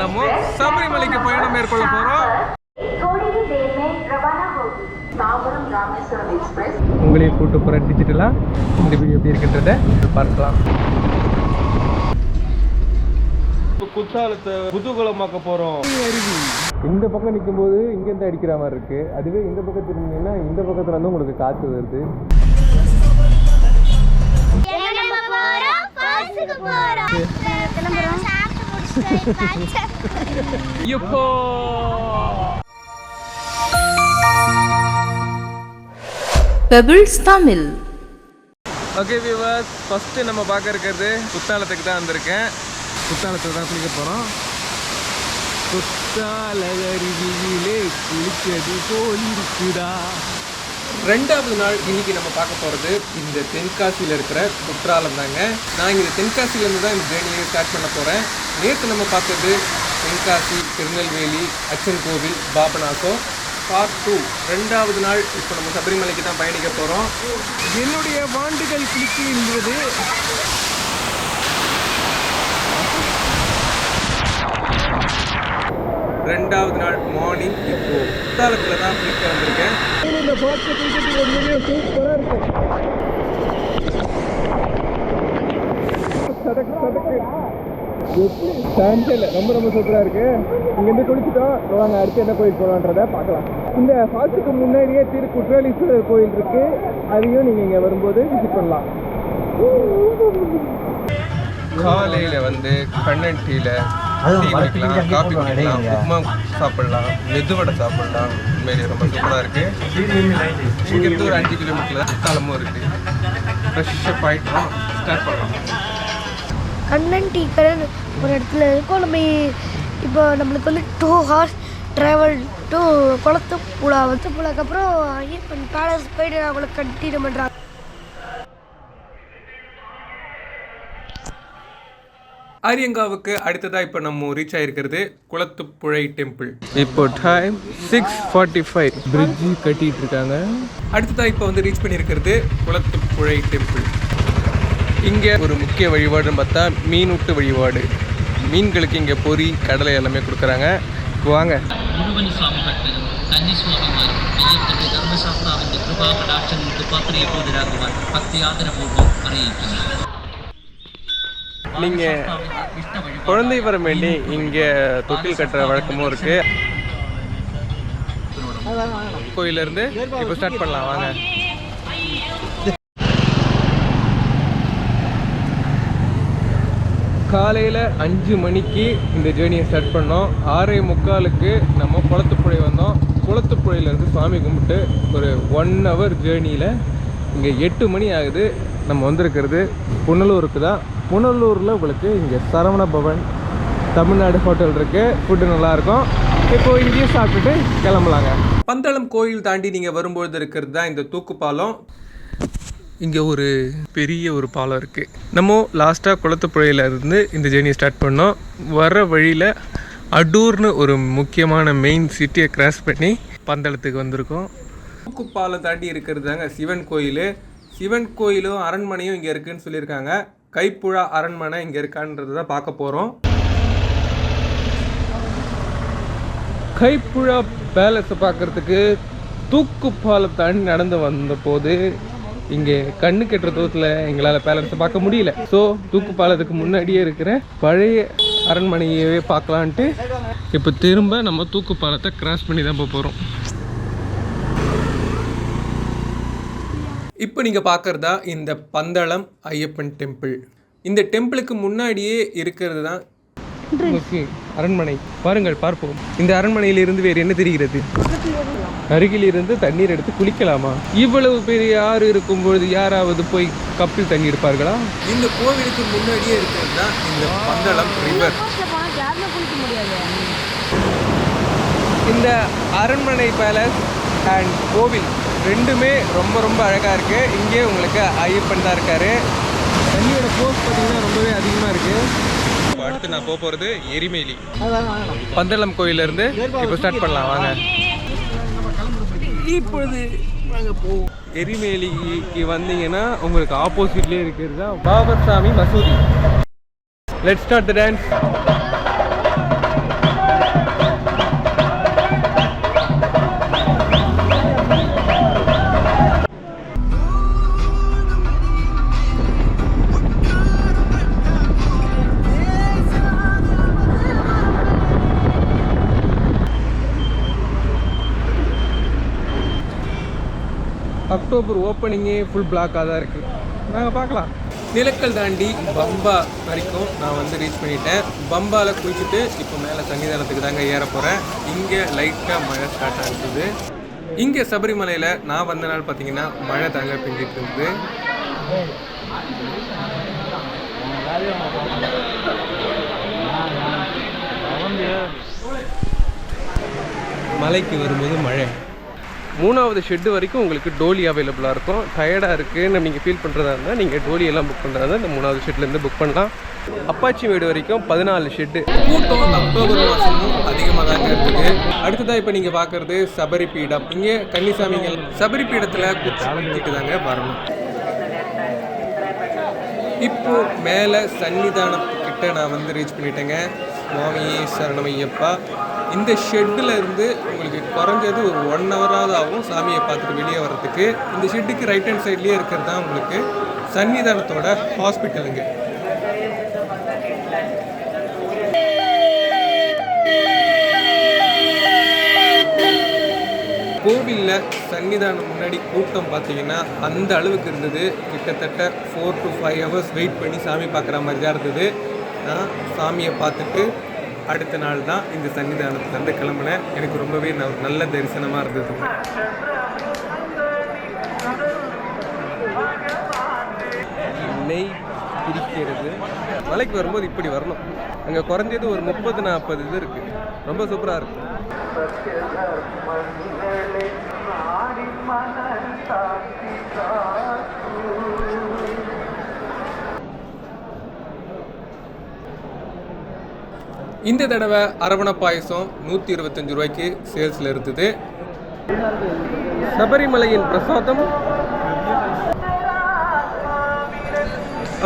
நம்ம சபரிமலைக்கு பயணம் மேற்கொள்ள போகிறோம் உங்களையும் கூட்டு போகிற டிஜிட்டலாக இந்த வீடியோ எப்படி இருக்கின்றத பார்க்கலாம். குற்றாலத்தை குதூகலமாக்க போகிறோம் இந்த பக்கம் நிற்கும் நிற்கும்போது இங்கேருந்து அடிக்கிற மாதிரி இருக்குது அதுவே இந்த பக்கத்தில் இருந்தீங்கன்னா இந்த பக்கத்தில் வந்து உங்களுக்கு காற்று வருது. போகிறோம் எப்போ பெபிள்ஸ் தமிழ் ஓகே விவாஸ் ஃபஸ்ட்டு நம்ம பார்க்க இருக்கிறது குத்தாலத்துக்கு தான் வந்திருக்கேன். குத்தாலத்தில் தான் குளிக்க போகிறோம் குத்தால அருவியிலே குளிச்சது போல் இருக்குதா ரெண்டாவது நாள் இன்னைக்கு நம்ம பார்க்க போகிறது இந்த தென்காசியில் இருக்கிற குற்றாலம் தாங்க. நான் இங்கே தென்காசியிலேருந்து தான் இந்த ஜேர்னியை ஸ்டார்ட் பண்ண போகிறேன் நேற்று நம்ம பார்த்தது தென்காசி திருநெல்வேலி அச்சன் கோவில் பாபநாசம். பார்ட் டூ ரெண்டாவது நாள் இப்போ நம்ம சபரிமலைக்கு தான் பயணிக்க போகிறோம் என்னுடைய வாண்டுகள் கிளிக்கு என்பது ரெண்டாவது நாள் மார்னிங் இப்போ குத்தாலத்தில் தான் குளிக்க வந்திருக்கேன். இல்லை ரொம்ப ரொம்ப சூப்பராக இருக்கு. இங்கேருந்து குளிச்சுட்டோம். வாங்க அடுத்து என்ன கோயில் போகலான்றத பார்க்கலாம். இந்த ஃபால்ஸுக்கு முன்னாடியே திரு குற்றாலீஸ்வரர் கோயில் இருக்கு. அதையும் நீங்கள் இங்கே வரும்போது விசிட் பண்ணலாம். காலையில் வந்து கண்ணன் டீயில் டீ குடிக்கலாம் காஃபி குடிக்கலாம் உப்புமா சாப்பிடலாம் மெதுவடை சாப்பிடலாம். உண்மையிலேயே ரொம்ப சூப்பராக இருக்கு. இங்கேருந்து ஒரு அஞ்சு கிலோமீட்டரில் குத்தாலமும் இருக்கு. ஃப்ரெஷ்ஷப் ஆகிட்டோம் ஸ்டார்ட் பண்ணலாம். கண்ணன் டீ கடன் ஒரு இடத்துல இருக்கும் நம்ம இப்போ நம்மளுக்கு வந்து two hours travel to Kulathupuzha வந்து புழாக்கு ஐயப்பன் பேலஸ் போயிட்டு அவங்களுக்கு கண்டினியூ பண்ணுறாங்க ஆரியங்காவுக்கு அடுத்ததாக இப்போ நம்ம ரீச் ஆகிருக்கிறது குளத்துப்புழை டெம்பிள் இப்போ time six forty five bridge கட்டிட்டு இருக்காங்க அடுத்ததாக இப்போ வந்து ரீச் பண்ணியிருக்கிறது குளத்துப்புழை டெம்பிள் இங்கே ஒரு முக்கிய வழிபாடுன்னு பார்த்தா மீனூட்டு வழிபாடு. மீன்களுக்கு இங்கே பொறி கடலை எல்லாமே கொடுக்குறாங்க. வாங்க. பக்தி ஆதரபூர்வம் வரவேற்கிறார் நீங்கள் குழந்தை வர வேண்டி இங்கே தொட்டில் கட்டுற வழக்கமும் இருக்குது கோயிலேருந்து இப்போ ஸ்டார்ட் பண்ணலாம் வாங்க. காலையில் அஞ்சு மணிக்கு இந்த ஜேர்னியை ஸ்டார்ட் பண்ணோம். ஆறே முக்காலுக்கு நம்ம குளத்துப்புழை வந்தோம். குளத்துப்புழையிலேருந்து சாமி கும்பிட்டு ஒரு ஒன் ஹவர் ஜேர்னியில் இங்கே எட்டு மணி ஆகுது. நம்ம வந்திருக்கிறது புனலூருக்கு தான். புனலூரில் உங்களுக்கு இங்கே சரவண பவன் தமிழ்நாடு ஹோட்டல் இருக்குது ஃபுட்டு நல்லாயிருக்கும் இப்போ இங்கேயும் சாப்பிட்டுட்டு கிளம்பலாங்க. பந்தளம் கோயில் தாண்டி நீங்கள் வரும்பொழுது இருக்கிறது தான் இந்த தூக்குப்பாலம். இங்கே ஒரு பெரிய ஒரு பாலம் இருக்குது நம்ம லாஸ்ட்டாக குளத்துப்புழையில இருந்து இந்த ஜேர்னியை ஸ்டார்ட் பண்ணோம். வர வழியில் அடூர்னு ஒரு முக்கியமான மெயின் சிட்டியை கிராஸ் பண்ணி பந்தளத்துக்கு வந்திருக்கோம். தூக்குப்பாலம் தாண்டி இருக்கிறது தாங்க சிவன் கோயில். சிவன் கோயிலும் அரண்மனையும் இங்கே இருக்குன்னு சொல்லியிருக்காங்க. கைப்புழா அரண்மனை இங்கே இருக்கான்றது தான் பார்க்க போகிறோம் கைப்புழா பேலஸை பார்க்குறதுக்கு தூக்குப்பாலம் தாண்டி நடந்து வந்தபோது இங்கே கண்ணு கெட்டுற தூரத்தில் எங்களால் பேலஸை பார்க்க முடியல. ஸோ தூக்குப்பாலத்துக்கு முன்னாடியே இருக்கிற பழைய அரண்மனையவே பார்க்கலான்ட்டு இப்போ திரும்ப நம்ம தூக்குப்பாலத்தை கிராஸ் பண்ணி தான் போக போகிறோம் இப்போ நீங்கள் பார்க்குறதா இந்த பந்தளம் ஐயப்பன் டெம்பிள். இந்த டெம்பிளுக்கு முன்னாடியே இருக்கிறது தான் முக்கிய அரண்மனை. பாருங்கள் பார்ப்போம். இந்த அரண்மனையிலிருந்து வேறு என்ன தெரிகிறது? அருகில் இருந்து தண்ணீர் எடுத்து குளிக்கலாமா? இவ்வளவு பெரிய ஆறு இருக்கும் பொழுது யாராவது போய் கப்பில் தண்ணி எடுப்பார்களா? இந்த கோவிலுக்கு முன்னாடியே இருக்கிறது தான் இந்த பந்தளம் ரிவர் இந்த அரண்மனை பேலஸ் அண்ட் கோவில். ரெண்டுமே ரொம்ப ரொம்ப அழகாக இருக்குது இங்கே உங்களுக்கு ஐயப்பன் தான் இருக்காரு. தண்ணியோட போஸ் பார்த்தீங்கன்னா ரொம்பவே அதிகமாக இருக்குது அடுத்து நான் போக போகிறது எரிமேலி. பந்தளம் கோயிலேருந்து இப்போ ஸ்டார்ட் பண்ணலாம் வாங்க. இப்பொழுது போவோம். எரிமேலிக்கு வந்தீங்கன்னா உங்களுக்கு ஆப்போசிட்லேயே இருக்கிறது தான் பாபர் சாமி மசூதி. Let start the dance October ஓப்பனிங்கே full பிளாக்காக தான் இருக்குது நாங்கள் பார்க்கலாம். நிலக்கல் தாண்டி பம்பா வரைக்கும் நான் வந்து ரீச் பண்ணிட்டேன். பம்பாவில் குளிச்சுட்டு இப்போ மேலே சன்னிதானத்துக்கு தாங்க ஏற போகிறேன் இங்கே லைட்டாக மழை ஸ்டார்ட் ஆகுது. இங்கே சபரிமலையில் நான் வந்த நாள் பார்த்தீங்கன்னா மழை தாங்க பெஞ்சிட்டு இருந்தது. மலைக்கு வரும்போது மழை. மூணாவது ஷெட்டு வரைக்கும் உங்களுக்கு டோலி அவைலபிளாக இருக்கும். டயர்டாக இருக்குன்னு நீங்கள் ஃபீல் பண்ணுறதா இருந்தால் நீங்கள் டோலி எல்லாம் புக் பண்ணுறதா இருந்தால் இந்த மூணாவது ஷெட்லேருந்து புக் பண்ணலாம். அப்பாச்சி வீடு வரைக்கும் பதினாலு ஷெட்டு கூட்டம் அக்டோபர் மாதமும் அதிகமாக தான் இருக்குது. அடுத்ததாக இப்போ நீங்கள் பார்க்குறது சபரி பீடம். இங்கே கன்னிசாமிகள் சபரி பீடத்தில் குச்சி தாங்க வரணும். இப்போ மேலே சன்னிதானத்துக்கிட்ட நான் வந்து ரீச் பண்ணிட்டேங்க. சுவாமி சரணமையப்பா இந்த ஷெட்டில் இருந்து உங்களுக்கு குறைஞ்சது ஒரு ஒன் ஹவராவது ஆகும் சாமியை பார்த்துட்டு வெளியே வர்றதுக்கு. இந்த ஷெட்டுக்கு ரைட் ஹேண்ட் சைட்லேயே இருக்கிறது தான் உங்களுக்கு சன்னிதானத்தோட ஹாஸ்பிட்டலுங்க கோவிலில் சன்னிதானம் முன்னாடி கூட்டம் பார்த்தீங்கன்னா அந்த அளவுக்கு இருந்தது. கிட்டத்தட்ட four to five hours wait பண்ணி சாமி பார்க்குற மாதிரி தான் இருந்தது. நான் சாமியை பார்த்துட்டு அடுத்த நாள் தான் இந்த சன்னிதானத்துலேருந்து கிளம்புனேன். எனக்கு ரொம்பவே ந- நல்ல தரிசனமாக இருந்தது. நெய் பிரிக்கிறது மலைக்கு வரும்போது இப்படி வரணும். அங்கே குறைஞ்சது ஒரு முப்பது நாற்பது இது இருக்குது ரொம்ப சூப்பராக இருக்கும் இந்த தடவை அரவண பாயசம் நூற்றி இருபத்தஞ்சு ரூபாய்க்கு சேல்ஸில் இருந்தது சபரிமலையின் பிரசாதம்.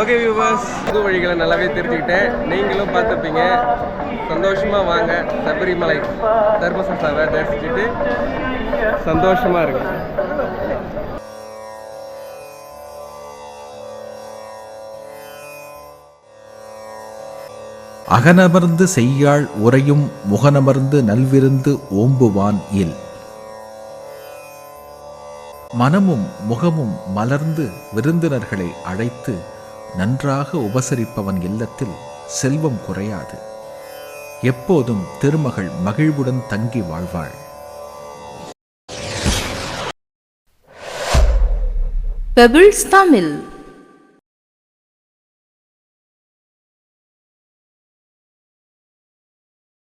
ஓகே வியூவர்ஸ் புது வழிகளை நல்லாவே தெரிஞ்சுக்கிட்டேன். நீங்களும் பார்த்துப்பீங்க சந்தோஷமாக வாங்க. சபரிமலை தர்மசாஸ்தாவை தரிசிச்சுட்டு சந்தோஷமாக இருக்கு அகனமர்ந்து செய்யாள் உறையும் முகனமர்ந்து நல்விருந்து ஓம்புவான் இல். மனமும் முகமும் மலர்ந்து விருந்தினர்களை அழைத்து நன்றாக உபசரிப்பவன் இல்லத்தில் செல்வம் குறையாது. எப்போதும் திருமகள் மகிழ்வுடன் தங்கி வாழ்வாள். பெபிள்ஸ் தமிழ்